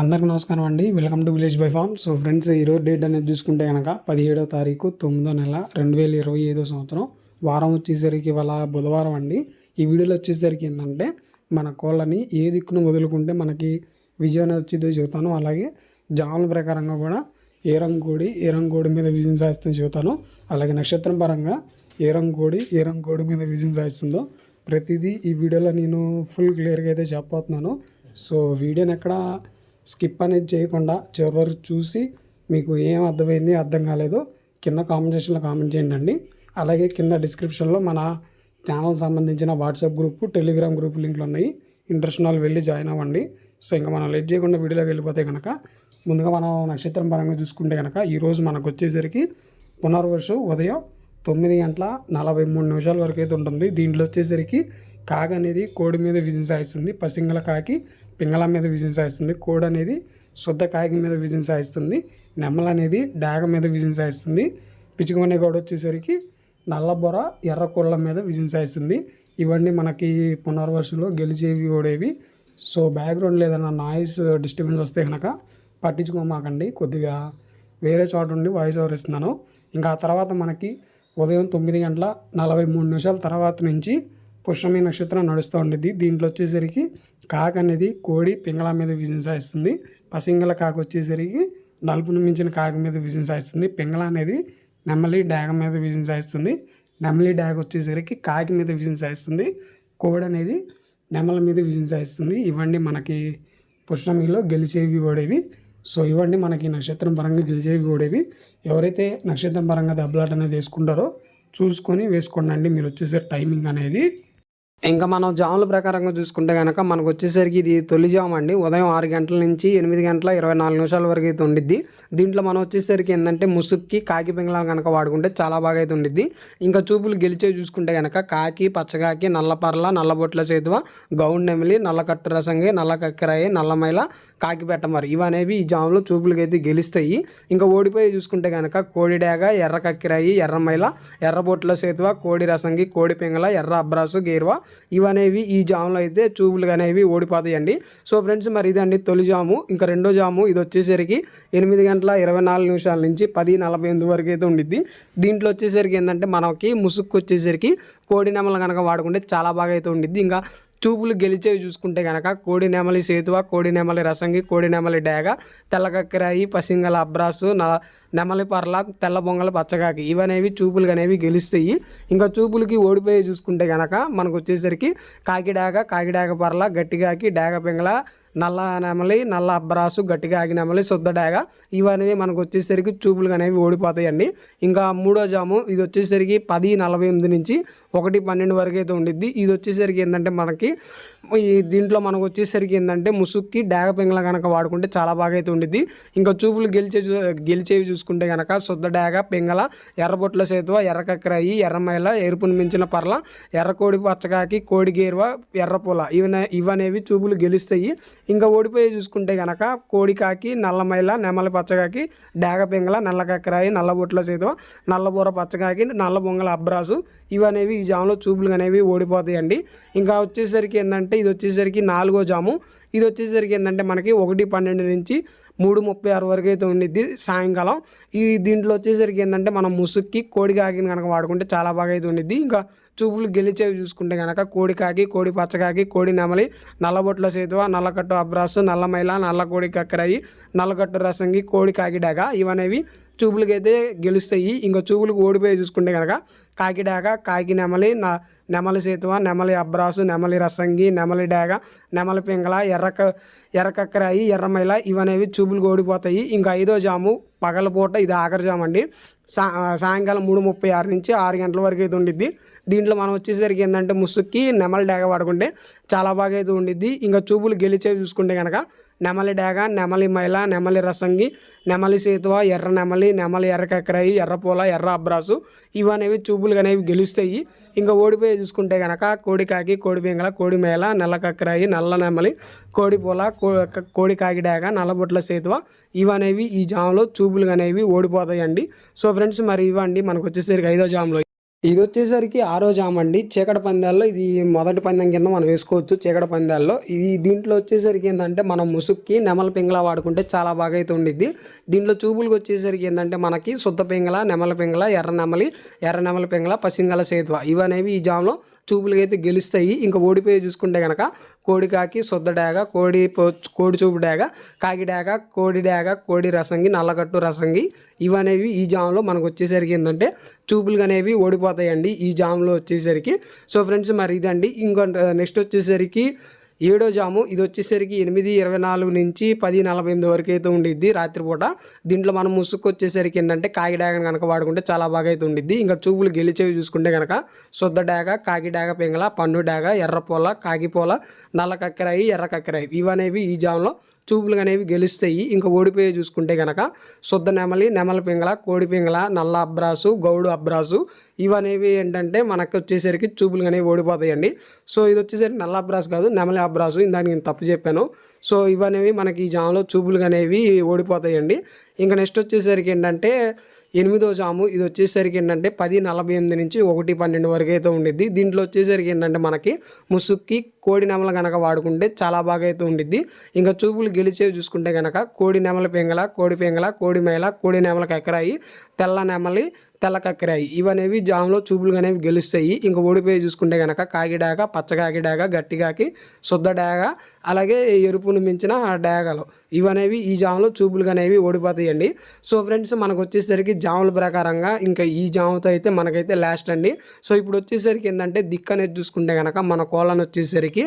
అందరికీ నమస్కారం అండి. Welcome to village by farm so friends ఈరోజు డేట్ అనేది చూసుకుంటే కనుక పదిహేడో తారీఖు తొమ్మిదో నెల రెండు వేల ఇరవై ఐదో సంవత్సరం. వారం వచ్చేసరికి ఇవాళ బుధవారం అండి. ఈ వీడియోలో వచ్చేసరికి ఏంటంటే మన కోళ్ళని ఏ దిక్కును వదులుకుంటే మనకి విజయం అనేది వచ్చిందో చెబుతాను. అలాగే జాముల ప్రకారంగా కూడా ఏ ఏరంకోడి ఏ మీద విజయం సాధిస్తుందో చెబుతాను. అలాగే నక్షత్రం పరంగా ఏ ఏరంకోడి ఏ మీద విజయం సాధిస్తుందో ప్రతిదీ ఈ వీడియోలో నేను ఫుల్ క్లియర్గా అయితే చెప్పబోతున్నాను. సో వీడియోని ఎక్కడ స్కిప్ అనేది చేయకుండా చివరి వరకు చూసి మీకు ఏం అర్థమైంది అర్థం కాలేదో కింద కామెంట్ సెక్షన్లో కామెంట్ చేయండి అండి. అలాగే కింద డిస్క్రిప్షన్లో మన ఛానల్ సంబంధించిన వాట్సాప్ గ్రూప్ టెలిగ్రామ్ గ్రూప్ లింక్లు ఉన్నాయి. ఇంట్రెస్ట్ వాళ్ళు వెళ్ళి జాయిన్ అవ్వండి. సో ఇంకా మనం లేట్ చేయకుండా వీడియోలోకి వెళ్ళిపోతే కనుక ముందుగా మనం నక్షత్రం పరంగా చూసుకుంటే కనుక ఈరోజు మనకు వచ్చేసరికి పునర్వసు ఉదయం తొమ్మిది గంటల నలభై మూడు నిమిషాల వరకు అయితే ఉంటుంది. దీంట్లో వచ్చేసరికి కాగ అనేది కోడి మీద విజయం సాయిస్తుంది. పసింగల కాకి పింగళ మీద విజయం సాధిస్తుంది కోడి అనేది శుద్ధ కాకి మీద విజయం సాయిస్తుంది నెమ్మల అనేది డాగ మీద విజయం సాయిస్తుంది. పిచ్చుకొనే గోడ వచ్చేసరికి నల్లబొర ఎర్ర కోళ్ళ మీద విజయం సాయిస్తుంది. ఇవన్నీ మనకి పునర్వర్షంలో గెలిచేవి ఓడేవి. సో బ్యాక్గ్రౌండ్ ఏదైనా నాయిస్ డిస్టర్బెన్స్ వస్తే కనుక పట్టించుకోమాకండి. కొద్దిగా వేరే చోట నుండి వాయిస్ ఓవర్ ఇస్తున్నాను. ఇంకా ఆ తర్వాత మనకి ఉదయం తొమ్మిది గంటల నలభై మూడు నిమిషాల తర్వాత నుంచి పుష్యమి నక్షత్రం నడుస్తూ ఉండేది దీంట్లో వచ్చేసరికి కాక అనేది కోడి పింగళ మీద విజయం సాధిస్తుంది పసింగల కాక వచ్చేసరికి నలుపును మించిన కాక మీద విజయం సాధిస్తుంది పింగళ అనేది నెమలి డాగ మీద విజయం సాధిస్తుంది నెమలి డాగ వచ్చేసరికి కాకి మీద విజయం సాధిస్తుంది కోడి అనేది నెమల మీద విజయం సాధిస్తుంది ఇవన్నీ మనకి పుష్యమిలో గెలిచేవి ఓడేవి. సో ఇవన్నీ మనకి నక్షత్రం పరంగా గెలిచేవి ఓడేవి. ఎవరైతే నక్షత్రం పరంగా దెబ్బలాట అనేది వేసుకుంటారో చూసుకొని వేసుకోండి. మీరు వచ్చేసరికి టైమింగ్ అనేది ఇంకా మనం జాముల ప్రకారంగా చూసుకుంటే కనుక మనకు వచ్చేసరికి ఇది తొలి జాము అండి. ఉదయం ఆరు గంటల నుంచి ఎనిమిది గంటల ఇరవై నాలుగు నిమిషాల వరకు అయితే ఉండిద్ది. దీంట్లో మనం వచ్చేసరికి ఏంటంటే ముసుక్కి కాకి పింగళాలు కనుక వాడుకుంటే చాలా బాగా అయితే ఉండిద్ది. ఇంకా చూపులు గెలిచే చూసుకుంటే కనుక కాకి పచ్చకాకి నల్లపర్ల నల్లబొట్ల సేతువ గౌండ్ నెమిలి నల్లకట్టు రసంగి నల్ల కక్కరాయి నల్లమైల కాకి పెట్టమరు ఇవనేవి ఈ జాములో చూపులకి అయితే గెలుస్తాయి. ఇంకా ఓడిపోయి చూసుకుంటే కనుక కోడిడేగ ఎర్ర కక్కిరాయి ఎర్రమైల ఎర్రబొట్ల సేతువ కోడి రసంగి కోడి పింగళ ఎర్ర అబ్రాసు గేరువా ఇవనేవి ఈ జాములు అయితే చూపులు అనేవి ఓడిపోతాయండి. సో ఫ్రెండ్స్ మరి ఇదండి తొలి జాము. ఇంకా రెండో జాము. ఇది వచ్చేసరికి ఎనిమిది గంటల ఇరవై నాలుగు నిమిషాల నుంచి పది నలభై ఎనిమిది వరకు అయితే ఉండిద్ది. దీంట్లో వచ్చేసరికి ఏంటంటే మనకి ముసుక్కు వచ్చేసరికి కోడి నెమలు కనుక వాడుకుంటే చాలా బాగా అయితే ఉండిద్ది. ఇంకా చూపులు గెలిచేవి చూసుకుంటే కనుక కోడి నెమలి సేతువ కోడి నెమలి రసంగి కోడినెమలి డేగ తెల్లకక్కరాయి పసింగల అబ్రాసు న నెమలి పర్ల తెల్ల బొంగల పచ్చగాకి ఇవనేవి చూపులు అనేవి గెలుస్తాయి. ఇంకా చూపులకి ఓడిపోయి చూసుకుంటే కనుక మనకు వచ్చేసరికి కాకిడాగ కాకిడాగ పర్ల గట్టిగాకి డేగ పింగళ నల్ల నెమలి నల్ల అబ్బరాసు గట్టిగా ఆగి నెమలి శుద్ధ ఇవనేవి మనకు వచ్చేసరికి చూపులు అనేవి ఓడిపోతాయండి. ఇంకా మూడో జాము ఇది వచ్చేసరికి పది నలభై ఎనిమిది నుంచి ఒకటి పన్నెండు వరకు అయితే ఉండిద్ది. ఇది వచ్చేసరికి ఏంటంటే మనకి ఈ దీంట్లో మనకు వచ్చేసరికి ఏంటంటే ముసుక్కి డాగ పింగల కనుక వాడుకుంటే చాలా బాగా అయితే ఉండిద్ది. ఇంకా చూపులు గెలిచే గెలిచేవి చూసుకుంటే కనుక శుద్ధ డాగ పింగల ఎర్రబొట్ల సేతువ ఎర్రకక్కరాయి ఎర్రమైల ఎరుపును మించిన పర్ల ఎర్రకోడి పచ్చకాకి కోడి గేరువ ఎర్రపూల ఇవన ఇవనేవి చూపులు గెలుస్తాయి. ఇంకా ఓడిపోయి చూసుకుంటే కనుక కోడికాకి నల్లమైల నెమలి పచ్చకాకి డేగ పింగళ నల్ల కక్కరాయి నల్లబొట్ల సేతువ నల్లబూర పచ్చకాకి నల్ల బొంగల అబ్రాసు ఇవనేవి ఈ జాములో చూపులు అనేవి ఓడిపోతాయండి. ఇంకా వచ్చేసరికి ఏంటంటే ఇది వచ్చేసరికి నాలుగో జాము. ఇది వచ్చేసరికి ఏంటంటే మనకి ఒకటి పన్నెండు నుంచి మూడు ముప్పై ఆరు వరకు అయితే ఉండిద్ది సాయంకాలం. ఈ దీంట్లో వచ్చేసరికి ఏంటంటే మనం ముసుక్కి కోడి కాకిని కనుక వాడుకుంటే చాలా బాగా అయితే ఉండిద్ది. ఇంకా చూపులు గెలిచేవి చూసుకుంటే కనుక కోడి కాకి కోడి పచ్చకాకి కోడి నెమలి నల్లబొట్ల సేతువ నల్లకట్టు అబ్రాసు నల్లమైల నల్ల కోడి కక్కరాయి నల్లకట్టు రసంగి కోడి కాకిడాక ఇవనేవి చూపులకి అయితే గెలుస్తాయి. ఇంకా చూపులకు ఓడిపోయి చూసుకుంటే కనుక కాకిడాక కాకి నెమలి నా నెమలి సేతువ నెమలి అబ్రాసు నెమలి రసంగి నెమలి డాగ నెమలి పింగళ ఎర్రక ఎర్రకక్కరాయి ఎర్రమైల ఇవనేవి చూపులు ఓడిపోతాయి. ఇంకా ఐదో జాము పగలపూట ఇది ఆఖరి జాము అండి సా సాయంకాలం మూడు ముప్పై ఆరు నుంచి ఆరు గంటల వరకు అయితే ఉండిద్ది. దీంట్లో మనం వచ్చేసరికి ఏంటంటే ముసుక్కి నెమలి డాగ పడుకుంటే చాలా బాగా అయితే ఉండిద్ది. ఇంకా చూపులు గెలిచేవి చూసుకుంటే కనుక నెమలి డాగ నెమలి మైల నెమలి రసంగి నెమలి సేతువ ఎర్ర నెమలి నెమలి ఎర్రకక్కరాయి ఎర్రపూల ఎర్ర అబ్రాసు. ఇవనేవి చూపులు అనేవి గెలుస్తాయి. ఇంకా ఓడిపోయి చూసుకుంటే కనుక కోడికాకి కోడి పింగళ కోడి మేల నల్లకక్కరాయి నల్ల నెమలి కోడిపూల కోడి కాకి డాగ నల్లబొట్ల సేతువ. ఇవనేవి ఈ జామ్లో చూపులు అనేవి ఓడిపోతాయండి. సో ఫ్రెండ్స్ మరి ఇవ్వండి. మనకు వచ్చేసరికి ఐదో జామ్లో ఇది వచ్చేసరికి ఆరో జామ్ అండి. చీకటి పందాల్లో ఇది మొదటి పందెం కింద మనం వేసుకోవచ్చు చీకటి పందాల్లో. ఇది దీంట్లో వచ్చేసరికి ఏంటంటే మనం ముసుక్కి నెమల పింగళ వాడుకుంటే చాలా బాగా అయితే ఉండిద్ది. దీంట్లో చూపులకు వచ్చేసరికి ఏంటంటే మనకి శుద్ధ పింగళ నెమల పింగళ ఎర్ర నెమలి ఎర్ర నెమల పింగళ పసింగళ సేతువ ఇవనేవి ఈ జామ్లో చూపులకి అయితే గెలుస్తాయి. ఇంకా ఓడిపోయి చూసుకుంటే కనుక కోడి కాకి సొద్ద డాగ కోడి పో- కోడి చూపు డాగ కాకి డాగ కోడి డాగ కోడి రసంగి నల్లగట్టు రసంగి ఇవనేవి ఈ జామ్లో మనకు వచ్చేసరికి ఏంటంటే చూపులు అనేవి ఓడిపోతాయండి ఈ జామ్లో వచ్చేసరికి. సో ఫ్రెండ్స్ మరి ఇదండి. ఇంకో నెక్స్ట్ వచ్చేసరికి ఏడో జాము. ఇది వచ్చేసరికి ఎనిమిది ఇరవై నాలుగు నుంచి పది నలభై ఎనిమిది వరకు అయితే ఉండిద్ది రాత్రిపూట. దీంట్లో మనం ముసుగు వచ్చేసరికి ఏంటంటే కాకి డాగ కనుక వాడుకుంటే చాలా బాగా అయితే ఉండిద్ది. ఇంకా చూపులు గెలిచేవి చూసుకుంటే కనుక శుద్ధ డాగ కాకి డాగ పింగళ పండు డాగ ఎర్రపోల కాకిపోల నల్ల కక్కెరాయి ఎర్ర కక్కెరాయి. ఇవనేవి ఈ జాములో చూపులు అనేవి గెలుస్తాయి. ఇంకా ఓడిపోయి చూసుకుంటే కనుక శుద్ధ నెమలి నెమల పింగళ కోడి పింగళ నల్ల అబ్రాసు గౌడు అబ్రాసు ఇవనేవి ఏంటంటే మనకు వచ్చేసరికి చూపులు అనేవి ఓడిపోతాయండి. సో ఇది వచ్చేసరికి నల్ల అబ్రాసు కాదు నెమలి అబ్రాసు. ఇందాక నేను తప్పు చెప్పాను. సో ఇవనేవి మనకి ఈ జామ్లో చూపులు అనేవి ఓడిపోతాయండి. ఇంకా నెక్స్ట్ వచ్చేసరికి ఏంటంటే ఎనిమిదో జాము. ఇది వచ్చేసరికి ఏంటంటే పది నలభై ఎనిమిది నుంచి ఒకటి పన్నెండు వరకు అయితే ఉండిద్ది. దీంట్లో వచ్చేసరికి ఏంటంటే మనకి ముసుక్కి కోడి నెమల కనుక వాడుకుంటే చాలా బాగా అయితే ఉండిద్ది. ఇంకా చూపులు గెలిచేవి చూసుకుంటే కనుక కోడి నెమల పెంగల కోడి పెంగల కోడి మేల కోడి నెమల కక్కరాయి తెల్ల నెమలి తెల్ల కక్కరాయి. ఇవనేవి జామ్లో చూపులు అనేవి గెలుస్తాయి. ఇంకా ఓడిపోయి చూసుకుంటే కనుక కాకిడాక పచ్చకాకి డాగ గట్టిగాకి శుద్ధ డాగ అలాగే ఎరుపును మించిన డాగలు. ఇవనేవి ఈ జాములు చూపులు అనేవి ఓడిపోతాయండి. సో ఫ్రెండ్స్ మనకు వచ్చేసరికి జాముల ప్రకారంగా ఇంకా ఈ జాముతో అయితే మనకైతే లాస్ట్ అండి. సో ఇప్పుడు వచ్చేసరికి ఏంటంటే దిక్కు అనేది చూసుకుంటే కనుక మన కోళ్ళను వచ్చేసరికి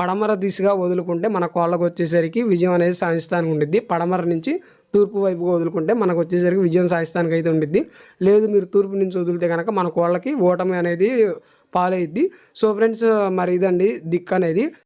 పడమర దిశగా వదులుకుంటే మన కోళ్ళకు వచ్చేసరికి విజయం అనేది సాధిస్తానికి ఉండిద్ది. పడమర నుంచి తూర్పు వైపుగా వదులుకుంటే మనకు వచ్చేసరికి విజయం సాధిస్తానికి అయితే ఉండిద్ది. లేదు మీరు తూర్పు నుంచి వదిలితే కనుక మన కోళ్ళకి ఓటమి అనేది పాలైద్ది. సో ఫ్రెండ్స్ మరి ఇదండి దిక్కు అనేది